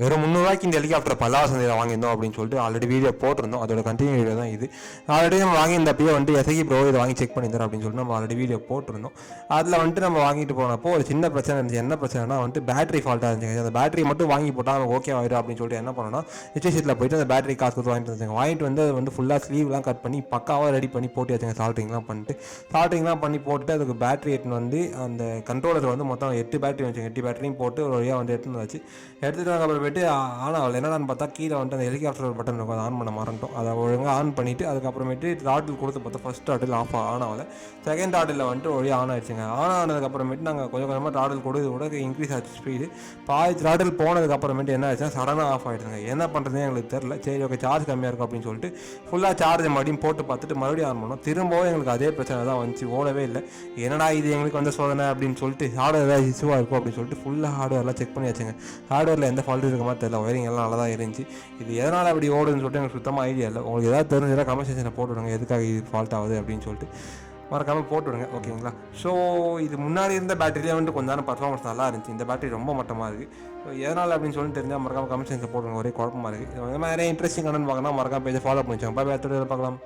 வெறும் முந்நூறுவாய்க்கு இந்த ஹெலிகாப்டர் பல்லாவ சந்தையில் வாங்கியிருந்தோம் அப்படின்னு சொல்லிட்டு ஆல்ரெடி வீடியோ போட்டிருந்தோம். அதோட கண்டினியூ வீடியோ தான் இது. ஆல்ரெடி நம்ம வாங்கியிருந்தப்பயே வந்துட்டு எசகி ப்ரோ இதை வாங்கி செக் பண்ணியிருந்தோம் அப்படின்னு சொல்லிட்டு நம்ம ஆல்ரெடி வீடியோ போட்டிருந்தோம். அதில் வந்துட்டு நம்ம வாங்கிட்டு போனப்போ ஒரு சின்ன பிரச்சனை இருந்துச்சு. என்ன பிரச்சனைனா வந்துட்டு பேட்டரி ஃபால்ட்டாக இருந்துச்சு அந்த பேட்டரி மட்டும் வாங்கி போட்டால் நமக்கு ஓகே ஆயிடும் அப்படின்னு சொல்லிட்டு என்ன பண்ணோம்னா ஹெச்எஸ்சியில் போயிட்டு அந்த பேட்டரி காசு கொடுத்து வாங்கிட்டு வந்தாங்க வாங்கிட்டு வந்து அது வந்து ஃபுல்லாக ஸ்லீவ்லாம் கட் பண்ணி பக்காவாக ரெடி பண்ணி போட்டு வச்சுங்க சால்ட்ரிங்லாம் பண்ணிட்டு. சால்ட்ரிங்லாம் பண்ணி போட்டுட்டு அதுக்கு பேட்டரி எட்டுன்னு வந்து அந்த கண்ட்ரோலர் வந்து மொத்தம் எட்டு பேட்டரி வச்சுங்க எட்டு பேட்டரியும் போட்டு ஒரு வழியாக வந்து எடுத்துன்னு வச்சு எடுத்துகிட்டு போயிட்டு ஆன் ஆகலை. என்னடான்னு பார்த்தா கீழே வந்துட்டு அந்த ஹெலிகாப்டர் பட்டன் இருக்கும் அதை ஆன் பண்ண மறந்துட்டோம் அதை ஒழுங்காக ஆன் பண்ணிவிட்டு அதுக்கப்புறமேட்டு ராட்டில் கொடுத்து பார்த்தா ஃபஸ்ட் ராட்டில் ஆஃப் ஆன் ஆகலை. செகண்ட் ராட்டில் வந்துட்டு ஒழிய ஆன் ஆயிடுச்சுங்க. ஆன் ஆனதுக்கப்புறமேட்டு நாங்கள் கொஞ்சம் கொஞ்சமாக ராட்டில் கொடுத்து கூட இன்க்ரீஸ் ஆச்சு ஸ்பீடு பாதி ராட்டில் போனதுக்கப்புறமேட்டு என்ன ஆச்சுன்னா சடனாக ஆஃப் ஆகிடுதுங்க என்ன பண்ணுறதுன்னு எங்களுக்கு தெரில சரி ஓகே சார்ஜ் கம்மியாக இருக்கும் அப்படின்னு சொல்லிட்டு ஃபுல்லாக சார்ஜ் மறுபடியும் போட்டு பார்த்துட்டு மறுபடியும் ஆன் பண்ணோம். திரும்பவும் எங்களுக்கு அதே பிரச்சனை தான் வந்துச்சு. ஓடவே இல்லை. என்னடா இது எங்களுக்கு வந்த சோதனை அப்படின்னு சொல்லிட்டு ஹார்ட்வேர் ஏதாவது இஷ்யூவாக இருக்கும் அப்படின்னு சொல்லிட்டு ஃபுல்லாக ஹார்ட்வேர்லாம் செக் பண்ணி வச்சுங்க ஹார்ட்வேரில் எந்த ஃபால்ட்டு இருக்க மாதிரி தெரியல ஒயரிங் எல்லாம் நல்லா தான் இருந்துச்சு. இது எதனால் அப்படி ஓடுதுன்னு சொல்லிட்டு எனக்கு சுத்தமாக ஐடியா இல்லை. உங்களுக்கு ஏதாவது தெரிஞ்சதாக கமெண்ட் செக்ஷனில் போட்டு விடுங்க எதுக்காக இது ஃபால்ட் ஆகுது அப்படின்னு சொல்லிட்டு. மறக்காமல் போட்டு விடுங்க ஓகேங்களா ஸோ இது முன்னாடி இருந்த பேட்டரியிலே வந்துட்டு கொஞ்ச நேரம் பர்ஃபார்மன்ஸ் நல்லா இருந்துச்சு. இந்த பேட்டரி ரொம்ப மட்டமாக இருக்குது எதனால் அப்படின்னு சொல்லிட்டு தெரிஞ்சால் மறக்காமல் கமெண்ட் செக்ஷனில் போட்டுருங்க ஒரே குழப்பமாக இருக்குது இந்த மாதிரி இன்ட்ரெஸ்டிங் கடன் பார்க்கணும் மறக்காம பேஜை ஃபாலோ பண்ணி வச்சுக்கோங்க பார்க்கலாம்.